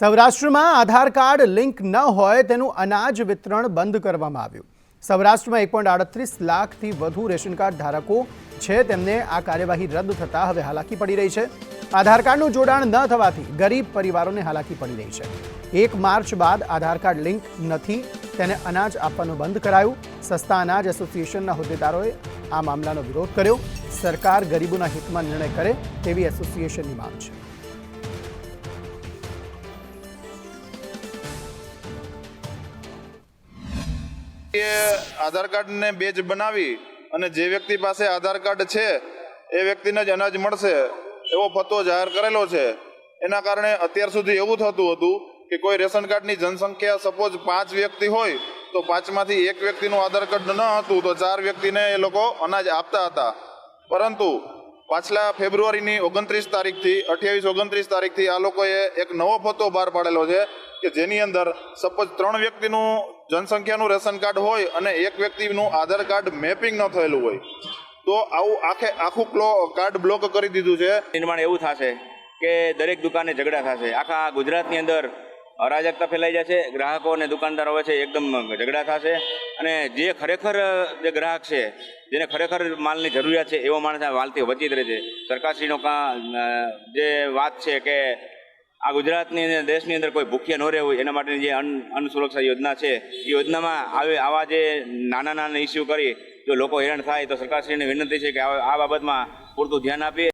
સૌરાષ્ટ્રમાં આધાર card link ન હોય તેનું અનાજ વિતરણ બંધ કરવામાં આવ્યું. સૌરાષ્ટ્રમાં એક પોઈન્ટ આડત્રીસ લાખથી વધુ રેશન કાર્ડ ધારકો છે. તેમને આ કાર્યવાહી રદ થતાં હવે હાલાકી પડી રહી છે. આધાર કાર્ડનું જોડાણ ન થવાથી ગરીબ પરિવારોને હાલાકી પડી રહી છે. એક માર્ચ બાદ આધાર કાર્ડ લિંક નથી. તેને અનાજ આપવાનું બંધ કરાયું. સસ્તા અનાજ એસોસિએશનના હોદ્દેદારોએ આ મામલાનો વિરોધ કર્યો. સરકાર ગરીબોના હિતમાં નિર્ણય કરે તેવી એસોસિએશનની માંગ છે. એ આધાર કાર્ડને બેજ બનાવી અને જે વ્યક્તિ પાસે આધાર કાર્ડ છે, એ વ્યક્તિને જ અનાજ મળશે એવો ફતવો જાહેર કરેલો છે. એના કારણે અત્યાર સુધી એવું થતું હતું કે કોઈ રેશન કાર્ડની જનસંખ્યા સપોઝ પાંચ વ્યક્તિ હોય, તો પાંચમાંથી એક વ્યક્તિનું આધાર કાર્ડ ન હતું, તો ચાર વ્યક્તિને એ લોકો અનાજ આપતા હતા. પરંતુ પાછલા ફેબ્રુઆરીની ઓગણત્રીસ તારીખથી, અઠ્યાવીસ ઓગણત્રીસ તારીખથી આ લોકોએ એક નવો ફતવો બહાર પાડેલો છે કે જેની અંદર સપોઝ ત્રણ વ્યક્તિનું જનસંખ્યાનું રેશન કાર્ડ હોય અને એક વ્યક્તિનું આધાર કાર્ડ મેપિંગ ન થયેલું હોય, તો આવું આખે આખું કાર્ડ બ્લોક કરી દીધું છે. નિર્માણ એવું થશે કે દરેક દુકાને ઝઘડા થશે. આખા ગુજરાતની અંદર અરાજકતા ફેલાઈ જશે, ગ્રાહકો અને દુકાનદારો વચ્ચે એકદમ ઝઘડા થશે અને જે ખરેખર, જે ગ્રાહક છે, જેને ખરેખર માલની જરૂરિયાત છે, એવો માણસ આ વાલથી વંચિત રહે છે સરકારશ્રીનો કા જે વાત છે કે આ ગુજરાતની અને દેશની અંદર કોઈ ભૂખ્યા ન રહેવું, એના માટેની જે અન્ન અન્ન સુરક્ષા યોજના છે, એ યોજનામાં આવે, આવા જે નાના નાના ઇસ્યુ કરી, જો લોકો હેરાન થાય, તો સરકારશ્રીને વિનંતી છે કે આ બાબતમાં પૂરતું ધ્યાન આપીએ.